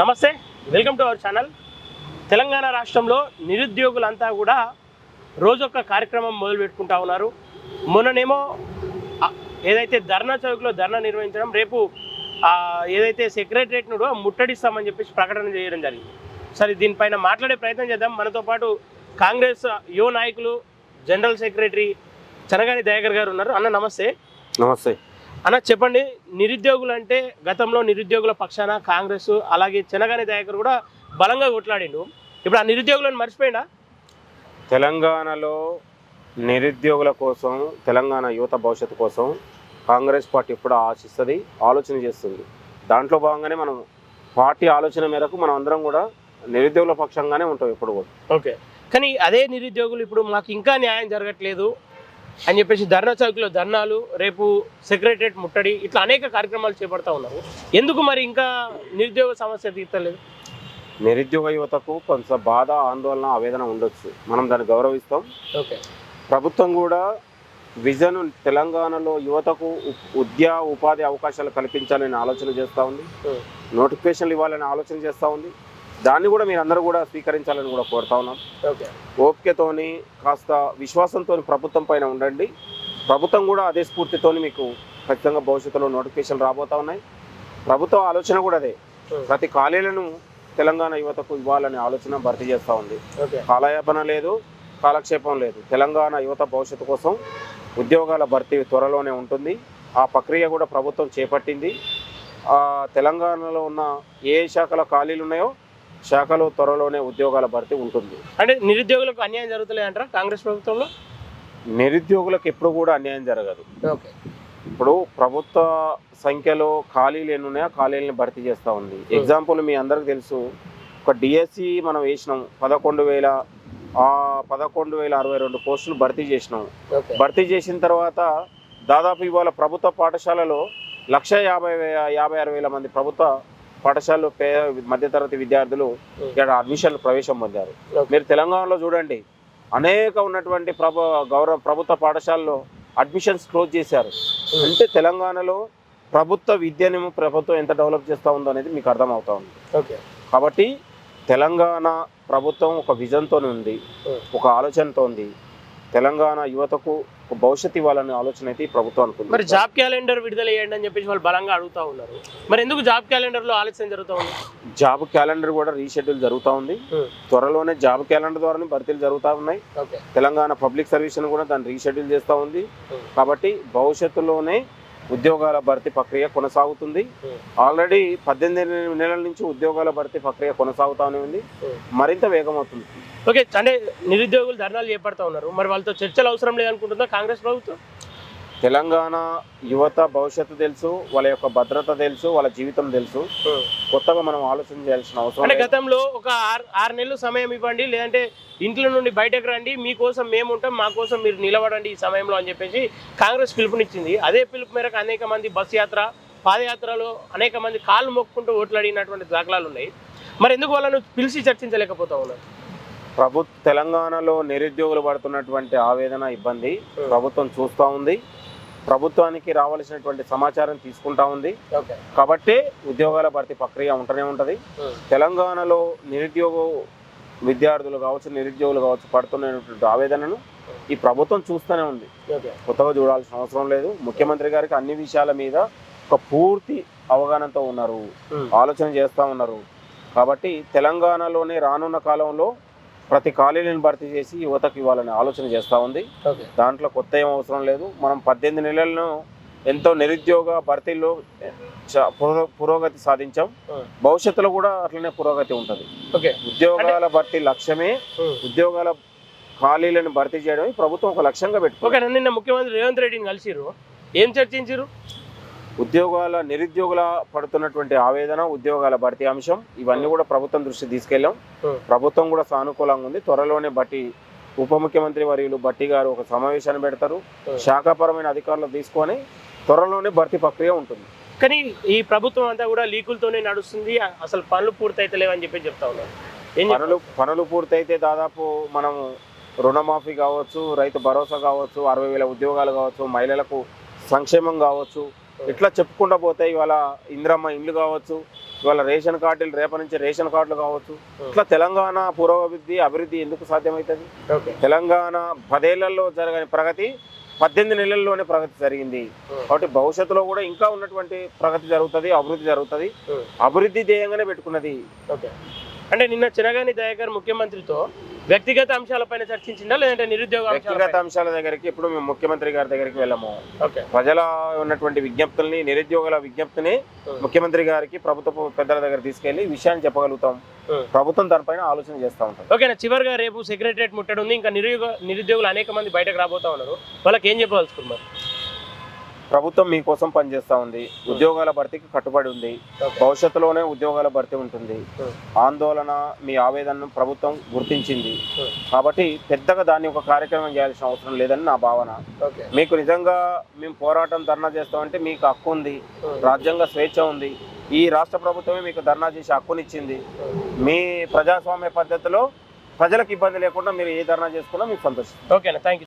నమస్తే welcome to our channel. Telangana రాష్ట్రంలో నిరుద్యోగులంతా కూడా రోజొక్క కార్యక్రమం మొదలు పెట్టుకుంటా ఉన్నారు. మొన్ననేమో ఏదైతే ధర్నా చౌక్లో ధర్నా నిర్వహించడం రేపు ఏదైతే సెక్రటరేట్ నుండో ముట్టడిస్తామని చెప్పేసి ప్రకటన చేయడం జరిగింది. సరే దీనిపైన మాట్లాడే ప్రయత్నం చేద్దాం. మనతో పాటు కాంగ్రెస్ యువ నాయకులు జనరల్ సెక్రటరీ చనగాని దయాకర్ గారు ఉన్నారు. అన్న నమస్తే. నమస్తే. అన్న చెప్పండి. నిరుద్యోగులు అంటే గతంలో నిరుద్యోగుల పక్షాన కాంగ్రెస్ అలాగే చెనగాని దయాకర్ కూడా బలంగా కొట్లాడిండు ఇప్పుడు ఆ నిరుద్యోగులను మర్చిపోయిందా తెలంగాణలో నిరుద్యోగుల కోసం తెలంగాణ యువత భవిష్యత్తు కోసం కాంగ్రెస్ పార్టీ ఎప్పుడు ఆశిస్తుంది ఆలోచన చేస్తుంది. దాంట్లో భాగంగానే మనం పార్టీ ఆలోచన మేరకు మనం అందరం కూడా నిరుద్యోగుల పక్షంగానే ఉంటాం ఎప్పుడు కూడా. ఓకే. కానీ అదే నిరుద్యోగులు ఇప్పుడు మాకు ఇంకా న్యాయం జరగట్లేదు అని చెప్పేసి ధర్నా చౌక్లో ధర్నాలు రేపు సెక్రటరేట్ ముట్టడి ఇట్లా అనేక కార్యక్రమాలు చేపడతా ఉన్నారు. ఎందుకు మరి ఇంకా నిరుద్యోగ సమస్య తీర్తలేదు నిరుద్యోగ యువతకు కొంత బాధ ఆందోళన ఆవేదన ఉండొచ్చు. మనం దాన్ని గౌరవిస్తాం. ఓకే. ప్రభుత్వం కూడా విజన్ తెలంగాణలో యువతకు ఉద్యా ఉపాధి అవకాశాలు కల్పించాలని ఆలోచన చేస్తూ ఉంది. నోటిఫికేషన్లు ఇవ్వాలని ఆలోచన చేస్తూ ఉంది. దాన్ని కూడా మీరు అందరూ కూడా స్వీకరించాలని కూడా కోరుతా ఉన్నాం. ఓపికతోని కాస్త విశ్వాసంతో ప్రభుత్వం పైన ఉండండి. ప్రభుత్వం కూడా అదే స్ఫూర్తితోని మీకు ఖచ్చితంగా భవిష్యత్తులో నోటిఫికేషన్ రాబోతా ఉన్నాయి. ప్రభుత్వ ఆలోచన కూడా అదే. Hmm. ప్రతి ఖాళీలను తెలంగాణ యువతకు ఇవ్వాలనే ఆలోచన భర్తీ చేస్తూ ఉంది. కాలయాపన లేదు కాలక్షేపం లేదు. తెలంగాణ యువత భవిష్యత్తు కోసం ఉద్యోగాల భర్తీ త్వరలోనే ఉంటుంది. ఆ ప్రక్రియ కూడా ప్రభుత్వం చేపట్టింది. ఆ తెలంగాణలో ఉన్న ఏ శాఖల ఖాళీలు ఉన్నాయో శాఖలో త్వరలోనే ఉద్యోగాల భర్తీ ఉంటుంది. అంటే నిరుద్యోగులకు అన్యాయం జరుగుతలేదు అంటారా కాంగ్రెస్ ప్రభుత్వంలో? నిరుద్యోగులకు ఎప్పుడు కూడా అన్యాయం జరగదు. ఓకే. ఇప్పుడు ప్రభుత్వ సంఖ్యలో ఖాళీలు ఎన్ని ఉన్నాయో? ఖాళీలను భర్తీ చేస్తూ ఉంది. ఎగ్జాంపుల్ మీ అందరికి తెలుసు. ఒక డిఎస్సి మనం వేసినాం. పదకొండు వేల పదకొండు వేల అరవై రెండు పోస్టులు భర్తీ చేసినాం. భర్తీ చేసిన తర్వాత దాదాపు ఇవాళ ప్రభుత్వ పాఠశాలలో లక్ష యాభై యాభై ఆరు వేల మంది ప్రభుత్వ పాఠశాలలో పే మధ్యతరగతి విద్యార్థులు ఇక్కడ అడ్మిషన్లు ప్రవేశం పొందారు. మీరు తెలంగాణలో చూడండి అనేక ఉన్నటువంటి ప్రభు గౌరవ ప్రభుత్వ పాఠశాలలో అడ్మిషన్స్ క్లోజ్ చేశారు. అంటే తెలంగాణలో ప్రభుత్వ విద్యను ప్రభుత్వం ఎంత డెవలప్ చేస్తూ ఉందో అనేది మీకు అర్థమవుతా ఉంది. ఓకే. కాబట్టి తెలంగాణ ప్రభుత్వం ఒక విజన్తో ఉంది. ఒక ఆలోచనతో ఉంది. తెలంగాణ యువతకు ఒక భవిష్యత్తు ఇవ్వాలనే ఆలోచన అయితే ప్రభుత్వం అనుకుంది. మరి జాబ్ క్యాలెండర్ విడుదల చేయండి అని చెప్పేసి వాళ్ళు బలంగా అడుగుతా ఉన్నారు. మరి ఎందుకు జాబ్ క్యాలెండర్లో ఆలస్యం జరుగుతూ ఉంది? జాబ్ క్యాలెండర్ కూడా రీషెడ్యూల్ జరుగుతూ ఉంది. Hmm. త్వరలోనే జాబ్ క్యాలెండర్ ద్వారానే భర్తీలు జరుగుతూ ఉన్నాయి. తెలంగాణ పబ్లిక్ సర్వీస్ కూడా దాన్ని రీషెడ్యూల్ చేస్తూ ఉంది. Hmm. కాబట్టి భవిష్యత్తులోనే ఉద్యోగాల భర్తీ ప్రక్రియ కొనసాగుతుంది. Hmm. ఆల్రెడీ పద్దెనిమిది నెలల నుంచి ఉద్యోగాల భర్తీ ప్రక్రియ కొనసాగుతూనే ఉంది. Hmm. మరింత వేగమవుతుంది. ఓకే అంటే నిరుద్యోగులు ధర్నాలు చేపడతా ఉన్నారు. మరి వాళ్ళతో చర్చలు అవసరం లేదనుకుంటుందా కాంగ్రెస్ ప్రభుత్వం? తెలంగాణ యువత భవిష్యత్తు తెలుసు వాళ్ళ యొక్క భద్రత తెలుసు వాళ్ళ జీవితం తెలుసు. కొత్తగా మనం ఆలోచన చేయాల్సిన అవసరం అంటే. గతంలో ఒక ఆరు ఆరు నెలలు సమయం ఇవ్వండి లేదంటే ఇంట్లో నుండి బయటకు రండి మీకోసం మేము ఉంటాం మా కోసం మీరు నిలబడండి ఈ సమయంలో అని చెప్పేసి కాంగ్రెస్ పిలుపునిచ్చింది. అదే పిలుపు మేరకు అనేక మంది బస్ యాత్ర పాదయాత్రలో అనేక మంది కాళ్ళు మొక్కుంటూ ఓట్లు అడిగినటువంటి దాఖలాలు ఉన్నాయి. మరి ఎందుకు వాళ్ళను పిలిచి చర్చించలేకపోతా ఉన్నారు? ప్రభుత్వ తెలంగాణలో నిరుద్యోగులు పడుతున్నటువంటి ఆవేదన ఇబ్బంది ప్రభుత్వం చూస్తూ ఉంది. ప్రభుత్వానికి రావాల్సినటువంటి సమాచారం తీసుకుంటా ఉంది. కాబట్టి ఉద్యోగాల భర్తీ ప్రక్రియ ఉంటూనే ఉంటుంది. తెలంగాణలో నిరుద్యోగ విద్యార్థులు కావచ్చు నిరుద్యోగులు కావచ్చు పడుతున్నటువంటి ఆవేదనను ఈ ప్రభుత్వం చూస్తూనే ఉంది. కొత్తగా చూడాల్సిన అవసరం లేదు. ముఖ్యమంత్రి గారికి అన్ని విషయాల మీద ఒక పూర్తి అవగాహనతో ఉన్నారు. ఆలోచన చేస్తూ ఉన్నారు. కాబట్టి తెలంగాణలోనే రానున్న కాలంలో ప్రతి ఖాళీలను భర్తీ చేసి యువతకు ఇవ్వాలనే ఆలోచన చేస్తూ ఉంది. దాంట్లో కొత్త ఏం అవసరం లేదు. మనం పద్దెనిమిది నెలలను ఎంతో నిరుద్యోగ భర్తీలో పురోగతి సాధించాం. భవిష్యత్తులో కూడా అట్లనే పురోగతి ఉంటుంది. ఓకే. ఉద్యోగాల భర్తీ లక్ష్యమే. ఉద్యోగాల ఖాళీలను భర్తీ చేయడం ప్రభుత్వం ఒక లక్ష్యంగా పెట్టుకుంది. ఓకే నిన్న ముఖ్యమంత్రి రేవంత్ రెడ్డిని కలిసిరు ఏం చర్చించారు ఉద్యోగాల నిరుద్యోగుల పడుతున్నటువంటి ఆవేదన ఉద్యోగాల భర్తీ అంశం ఇవన్నీ కూడా ప్రభుత్వం దృష్టి తీసుకెళ్ళాం. ప్రభుత్వం కూడా సానుకూలంగా ఉంది త్వరలోనే బట్టి ఉప ముఖ్యమంత్రి వర్యులు బట్టి గారు ఒక సమావేశాన్ని పెడతారు. శాఖాపరమైన అధికారులు తీసుకొని త్వరలోనే భర్తీ ప్రక్రియ ఉంటుంది కానీ ఈ ప్రభుత్వం అంతా కూడా లీకులతోనే నడుస్తుంది అసలు పనులు పూర్తయితలేవని చెప్పి చెప్తా ఉన్నారు? పనులు పనులు పూర్తయితే దాదాపు మనం రుణమాఫీ కావచ్చు రైతు భరోసా కావచ్చు అరవై వేల ఉద్యోగాలు కావచ్చు మహిళలకు సంక్షేమం కావచ్చు ఇట్లా చెప్పుకుంటూ పోతే ఇవాళ ఇందిరమ్మ ఇండ్లు కావచ్చు ఇవాళ రేషన్ కార్డులు రేపటి నుంచి రేషన్ కార్డులు కావచ్చు. ఇట్లా తెలంగాణ పురోగతి అభివృద్ధి ఎందుకు సాధ్యమవుతుంది తెలంగాణ పదేళ్ళలో జరగని ప్రగతి పద్దెనిమిది నెలల్లోనే ప్రగతి జరిగింది. కాబట్టి భవిష్యత్తులో కూడా ఇంకా ఉన్నటువంటి ప్రగతి జరుగుతుంది అభివృద్ధి జరుగుతుంది. అభివృద్ధి ధ్యేయంగానే పెట్టుకున్నది. ఓకే. అంటే నిన్న చినగాని దయాకర్ ముఖ్యమంత్రితో వ్యక్తిగత అంశాలపైన చర్చించిందా లేదంటే నిరుద్యోగ వ్యక్తిగత? అంశాల దగ్గరికి ఇప్పుడు మేము ముఖ్యమంత్రి గారి దగ్గరికి వెళ్ళము. ఓకే. ప్రజల ఉన్నటువంటి విజ్ఞప్తుల్ని నిరుద్యోగుల విజ్ఞప్తిని ముఖ్యమంత్రి గారికి ప్రభుత్వ పెద్దల దగ్గర తీసుకెళ్ళి విషయాన్ని చెప్పగలుగుతాం. ప్రభుత్వం దానిపైన ఆలోచన చేస్తూ ఉంటాం. ఓకేనా చివరిగా రేపు సెక్రటరియట్ ముట్టడి ఉంది ఇంకా నిరుద్యోగ నిరుద్యోగులు అనేక మంది బయటకు రాబోతా ఉన్నారు. వాళ్ళకి ఏం చెప్పదలుచుకున్నారు ప్రభుత్వం మీకోసం పనిచేస్తా ఉంది. ఉద్యోగాల భర్తీకి కట్టుబడి ఉంది. ఓకే. భవిష్యత్తులోనే ఉద్యోగాల భర్తీ ఉంటుంది. ఆందోళన మీ ఆవేదనను ప్రభుత్వం గుర్తించింది. కాబట్టి పెద్దగా దాన్ని ఒక కార్యక్రమం చేయాల్సిన అవసరం లేదని నా భావన. ఓకే. మీకు నిజంగా మేము పోరాటం ధర్నా చేస్తామంటే మీకు హక్కు ఉంది. రాజ్యాంగ స్వేచ్ఛ ఉంది. ఈ రాష్ట్ర ప్రభుత్వమే మీకు ధర్నా చేసే హక్కునిచ్చింది. మీ ప్రజాస్వామ్య పద్ధతిలో ప్రజలకు ఇబ్బంది లేకుండా మీరు ఏ ధర్నా చేసుకున్నా మీకు సంతోషం. ఓకేనా? థ్యాంక్